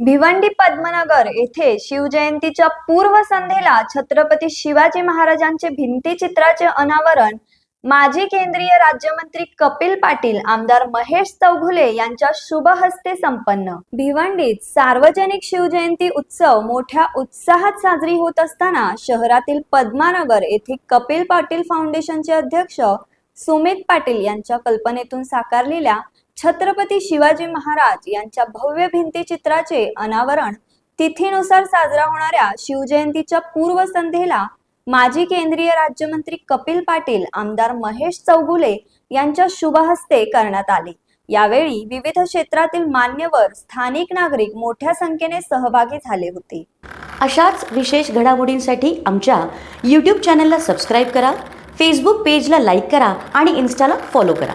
भिवंडी पद्मनगर येथे शिवजयंतीच्या पूर्वसंध्येला छत्रपती शिवाजी महाराजांचे भिंतीचित्राचे अनावरण माजी केंद्रीय राज्यमंत्री कपिल पाटील आमदार महेश चौघुले यांच्या शुभ हस्ते संपन्न. भिवंडीत सार्वजनिक शिवजयंती उत्सव मोठ्या उत्साहात साजरी होत असताना शहरातील पद्मानगर येथे कपिल पाटील फाउंडेशनचे अध्यक्ष सुमित पाटील यांच्या कल्पनेतून साकारलेल्या छत्रपती शिवाजी महाराज यांच्या भव्य भिंतीचित्राचे अनावरण तिथीनुसार साजरा होणाऱ्या शिवजयंतीच्या पूर्वसंध्येला माजी केंद्रीय राज्यमंत्री कपिल पाटील आमदार महेश चौगुले यांच्या शुभहस्ते करण्यात आले. यावेळी विविध क्षेत्रातील मान्यवर स्थानिक नागरिक मोठ्या संख्येने सहभागी झाले होते. अशाच विशेष घडामोडींसाठी आमच्या यूट्यूब चॅनलला सबस्क्राईब करा फेसबुक पेजला लाईक करा आणि इन्स्टाला फॉलो करा.